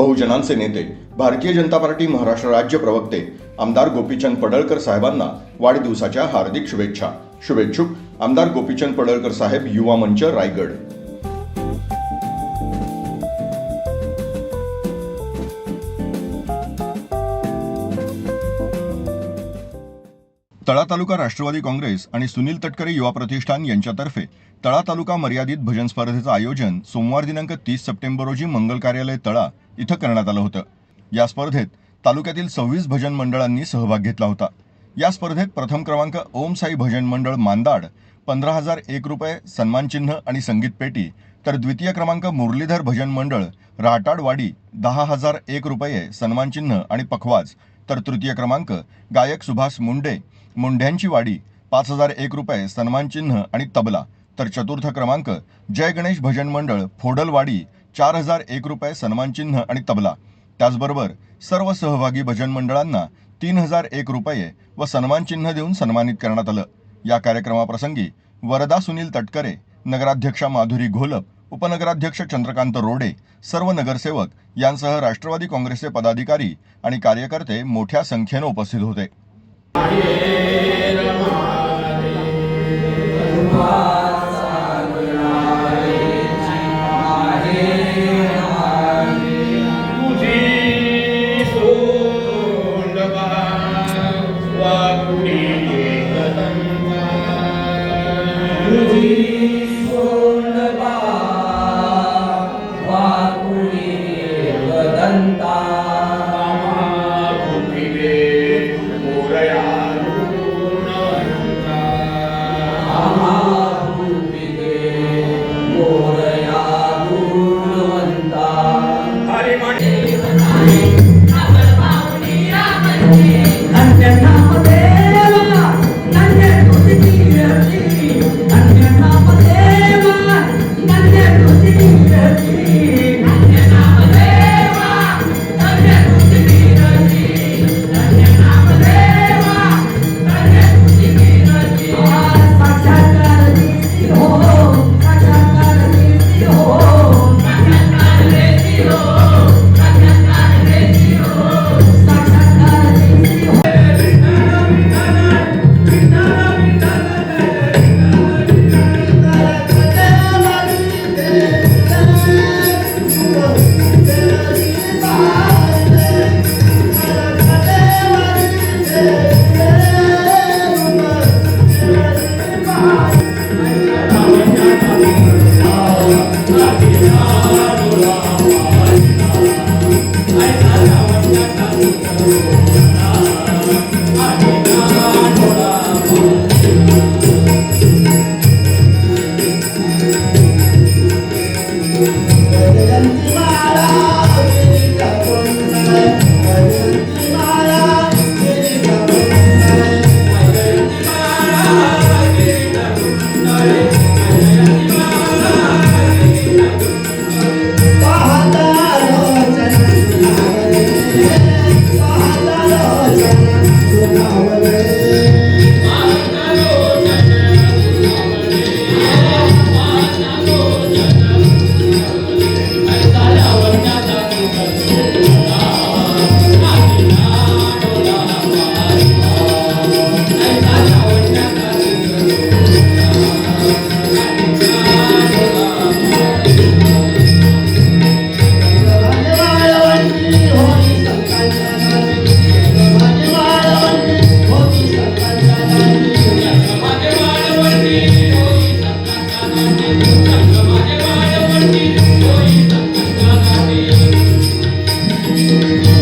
बहुजनांचे नेते भारतीय जनता पार्टी महाराष्ट्र राज्य प्रवक्ते आमदार गोपीचंद पडळकर साहेबांना वाढदिवसाच्या हार्दिक शुभेच्छा. शुभेच्छुक आमदार गोपीचंद पडळकर साहेब युवा मंच रायगड. तळा तालुका राष्ट्रवादी काँग्रेस आणि सुनील तटकरे युवा प्रतिष्ठान यांच्यातर्फे तळा तालुका मर्यादित भजन स्पर्धेचं आयोजन सोमवार दिनांक तीस सप्टेंबर रोजी मंगल कार्यालय तळा इथं करण्यात आलं होतं. या स्पर्धेत तालुक्यातील सव्वीस भजन मंडळांनी सहभाग घेतला होता. या स्पर्धेत प्रथम क्रमांक ओम साई भजन मंडळ मांदाड पंधरा हजार एक रुपये सन्मानचिन्ह आणि संगीत पेटी तर द्वितीय क्रमांक मुरलीधर भजन मंडळ राहटाडवाडी दहा हजार एक रुपये सन्मानचिन्ह आणि पखवाज तर तृतीय क्रमांक गायक सुभाष मुंडे मुंढ्यांची वाडी पाच हजार एक रुपये सन्मानचिन्ह आणि तबला. तर चतुर्थ क्रमांक जय गणेश भजन मंडळ फोडलवाडी चार हजार एक रुपये सन्मानचिन्ह आणि तबला. त्याचबरोबर सर्व सहभागी भजन मंडळांना तीन हजार एक रुपये व सन्मानचिन्ह देऊन सन्मानित करण्यात आलं. या कार्यक्रमाप्रसंगी वरदा सुनील तटकरे नगराध्यक्षा माधुरी घोलप उपनगराध्यक्ष चंद्रकांत रोडे सर्व नगरसेवक यांसह राष्ट्रवादी काँग्रेसचे पदाधिकारी आणि कार्यकर्ते मोठ्या संख्येनं उपस्थित होते. Yeah. Senhor.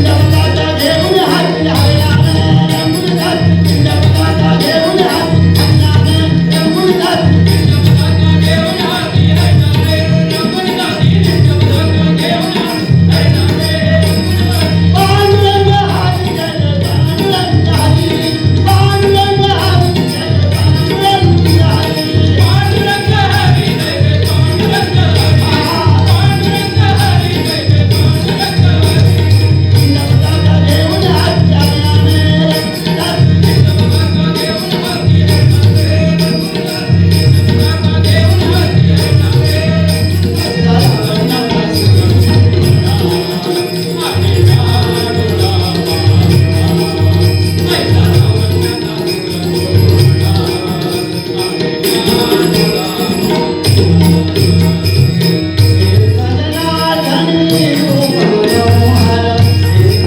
know.